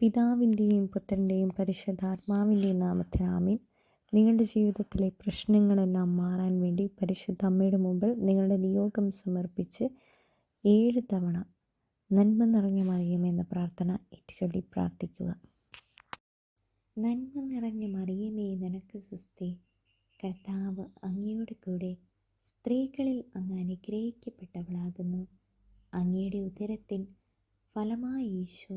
പിതാവിന്റെയും പുത്രന്റെയും പരിശുദ്ധാത്മാവിന്റെയും നാമത്തിൽ ആമീൻ. നിങ്ങളുടെ ജീവിതത്തിലെ പ്രശ്നങ്ങളെല്ലാം മാറാൻ വേണ്ടി പരിശുദ്ധ അമ്മയുടെ മുമ്പിൽ നിങ്ങളുടെ നിയോഗം സമർപ്പിച്ച് ഏഴ് തവണ നന്മ നിറഞ്ഞ എന്ന പ്രാർത്ഥന ഏറ്റുചൊല്ലി പ്രാർത്ഥിക്കുക. നന്മ നിറഞ്ഞ മറിയമേ നിനക്ക് സുസ്ഥി. കർത്താവ് അങ്ങയുടെ കൂടെ സ്ത്രീകളിൽ അങ്ങ് അനുഗ്രഹിക്കപ്പെട്ടവളാകുന്നു. അങ്ങയുടെ ഉദരത്തിൻ ഫലമായ ഈശോ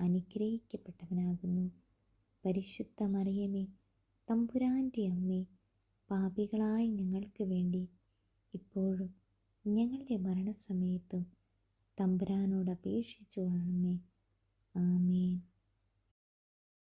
അനുഗ്രഹിക്കപ്പെട്ടവനാകുന്നു. പരിശുദ്ധ മറിയമേ തമ്പുരാന്റെ അമ്മേ പാപികളായ ഞങ്ങൾക്ക് വേണ്ടി ഇപ്പോഴും ഞങ്ങളുടെ മരണസമയത്തും തമ്പുരാനോട് അപേക്ഷിച്ചു കൊള്ളണമേ. ആമേൻ.